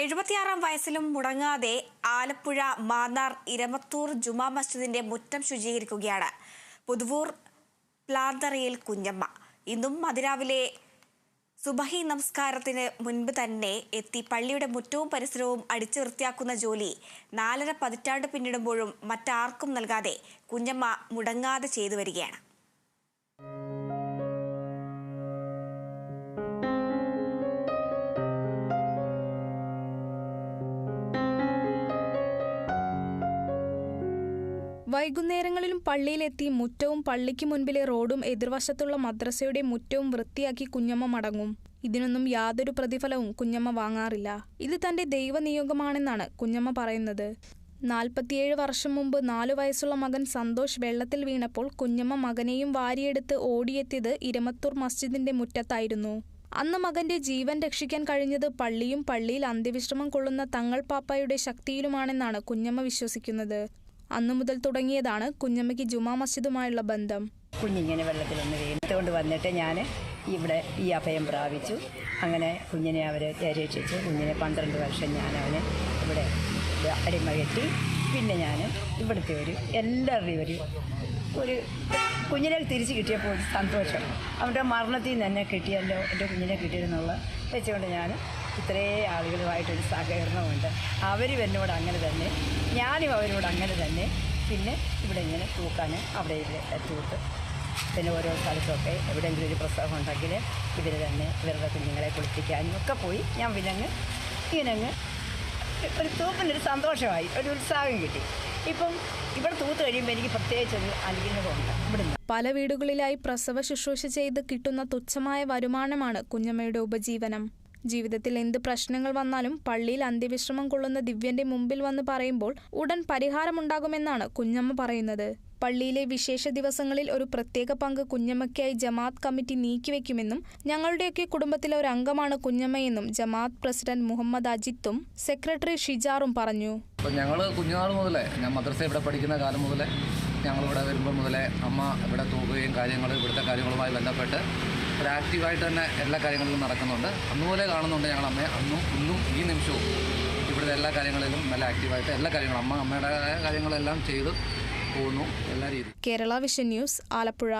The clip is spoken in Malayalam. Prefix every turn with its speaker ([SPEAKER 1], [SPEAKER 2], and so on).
[SPEAKER 1] എഴുപത്തിയാറാം വയസ്സിലും മുടങ്ങാതെ ആലപ്പുഴ മാന്നാർ ഇരമത്തൂർ ജുമാ മസ്ജിദിന്റെ മുറ്റം ശുചീകരിക്കുകയാണ്. പുതുവൂർ പ്ലാന്തറയിൽ കുഞ്ഞമ്മ. ഇന്നും അതിരാവിലെ സുബഹി നമസ്കാരത്തിന് മുൻപ് തന്നെ എത്തി പള്ളിയുടെ മുറ്റവും പരിസരവും അടിച്ചു വൃത്തിയാക്കുന്ന ജോലി നാലര പതിറ്റാണ്ട് പിന്നിടുമ്പോഴും മറ്റാർക്കും നൽകാതെ കുഞ്ഞമ്മ മുടങ്ങാതെ ചെയ്തു വരികയാണ്.
[SPEAKER 2] വൈകുന്നേരങ്ങളിലും പള്ളിയിലെത്തി മുറ്റവും പള്ളിക്ക് മുൻപിലെ റോഡും എതിർവശത്തുള്ള മദ്രസയുടെ മുറ്റവും വൃത്തിയാക്കി കുഞ്ഞമ്മ മടങ്ങും. ഇതിനൊന്നും യാതൊരു പ്രതിഫലവും കുഞ്ഞമ്മ വാങ്ങാറില്ല. ഇത് തന്റെ ദൈവനിയോഗമാണെന്നാണ് കുഞ്ഞമ്മ പറയുന്നത്. നാൽപ്പത്തിയേഴ് വർഷം മുമ്പ് നാലു വയസ്സുള്ള മകൻ സന്തോഷ് വെള്ളത്തിൽ വീണപ്പോൾ കുഞ്ഞമ്മ മകനെയും വാരിയെടുത്ത് ഓടിയെത്തിയത് ഇരമത്തൂർ മസ്ജിദിന്റെ മുറ്റത്തായിരുന്നു. അന്ന് മകന്റെ ജീവൻ രക്ഷിക്കാൻ കഴിഞ്ഞത് പള്ളിയും പള്ളിയിൽ അന്ത്യവിശ്രമം കൊള്ളുന്ന തങ്ങൾ പാപ്പായുടെ ശക്തിയിലുമാണെന്നാണ് കുഞ്ഞമ്മ വിശ്വസിക്കുന്നത്. അന്നു മുതൽ തുടങ്ങിയതാണ് കുഞ്ഞമ്മയ്ക്ക് ജുമാ മസ്ജിദുമായുള്ള ബന്ധം.
[SPEAKER 3] കുഞ്ഞിങ്ങനെ വെള്ളത്തിലൊന്ന് വീണുകൊണ്ട് വന്നിട്ട് ഞാൻ ഇവിടെ ഈ അഭയം പ്രാപിച്ചു. അങ്ങനെ കുഞ്ഞിനെ അവർ രക്ഷിച്ചു. കുഞ്ഞിനെ പന്ത്രണ്ട് വർഷം ഞാൻ അവനെ ഇവിടെ അടിമ കെട്ടി. പിന്നെ ഞാൻ ഇവിടുത്തെ ഒരു എല്ലാവരുടെയും ഒരു ഒരു കുഞ്ഞിനെ തിരിച്ച് കിട്ടിയപ്പോൾ ഒരു സന്തോഷം. അവന്റെ മരണത്തിൽ നിന്ന് എന്നെ കിട്ടിയല്ലോ എന്റെ കുഞ്ഞിനെ കിട്ടിയെന്നുള്ള വെച്ചുകൊണ്ട് ഞാൻ ഇത്രേ ആളുകളുമായിട്ടൊരു സഹകരണമുണ്ട്. അവരും എന്നോട് അങ്ങനെ തന്നെ ഞാനും അവരോട് അങ്ങനെ തന്നെ പിന്നെ ഇവിടെ ഇങ്ങനെ തൂക്കാൻ അവിടെ തൂത്ത്. പിന്നെ ഓരോ സ്ഥലത്തൊക്കെ എവിടെയെങ്കിലും ഒരു പ്രസവം ഉണ്ടെങ്കിൽ ഇവർ തന്നെ ഇവരുടെ കുഞ്ഞുങ്ങളെ കുളിപ്പിക്കാനും ഒക്കെ പോയി. ഞാൻ പിന്നെ അങ്ങ് ഇങ്ങനെ അങ്ങ് ഒരു തൂപ്പിനൊരു സന്തോഷമായി ഒരു ഉത്സാഹം കിട്ടി. ഇപ്പം ഇവിടെ തൂത്ത് കഴിയുമ്പോൾ എനിക്ക് പ്രത്യേകിച്ച് ഒരു അനുഗ്രഹമുണ്ട് ഇവിടുന്ന്.
[SPEAKER 2] പല വീടുകളിലായി പ്രസവ ശുശ്രൂഷ ചെയ്ത് കിട്ടുന്ന തുച്ഛമായ വരുമാനമാണ് കുഞ്ഞമ്മയുടെ ഉപജീവനം. ജീവിതത്തിൽ എന്ത് പ്രശ്നങ്ങൾ വന്നാലും പള്ളിയിൽ അന്ത്യവിശ്രമം കൊള്ളുന്ന ദിവ്യന്റെ മുമ്പിൽ വന്ന് പറയുമ്പോൾ ഉടൻ പരിഹാരമുണ്ടാകുമെന്നാണ് കുഞ്ഞമ്മ പറയുന്നത്. പള്ളിയിലെ വിശേഷ ദിവസങ്ങളിൽ ഒരു പ്രത്യേക പങ്ക് കുഞ്ഞമ്മയ്ക്കായി ജമാഅത്ത് കമ്മിറ്റി നീക്കിവെക്കുമെന്നും ഞങ്ങളുടെയൊക്കെ കുടുംബത്തിലെ ഒരു അംഗമാണ് കുഞ്ഞമ്മയെന്നും ജമാഅത്ത് പ്രസിഡന്റ് മുഹമ്മദ് അജിത്തും സെക്രട്ടറി ഷിജാറും പറഞ്ഞു.
[SPEAKER 4] ഞങ്ങൾ കുഞ്ഞുനാൾ മുതലേ ഞാൻ മദ്രസ ഇവിടെ പഠിക്കുന്ന കാലം മുതലേ ഞങ്ങളിവിടെ വരുമ്പോൾ മുതലേ അമ്മ ഇവിടെ തൂക്കുകയും കാര്യങ്ങൾ ഇവിടുത്തെ കാര്യങ്ങളുമായി ബന്ധപ്പെട്ട് ഒരു തന്നെ എല്ലാ കാര്യങ്ങളിലും നടക്കുന്നുണ്ട്. അന്നുപോലെ കാണുന്നുണ്ട് ഞങ്ങൾ അമ്മയെ അന്നും ഇന്നും ഈ നിമിഷവും. ഇവിടുത്തെ എല്ലാ കാര്യങ്ങളിലും നല്ല ആക്റ്റീവായിട്ട് എല്ലാ കാര്യങ്ങളും അമ്മ അമ്മയുടെ കാര്യങ്ങളെല്ലാം ചെയ്ത് പോകുന്നു. എല്ലാ രീതിയിലും.
[SPEAKER 2] Kerala vision news Alappuzha.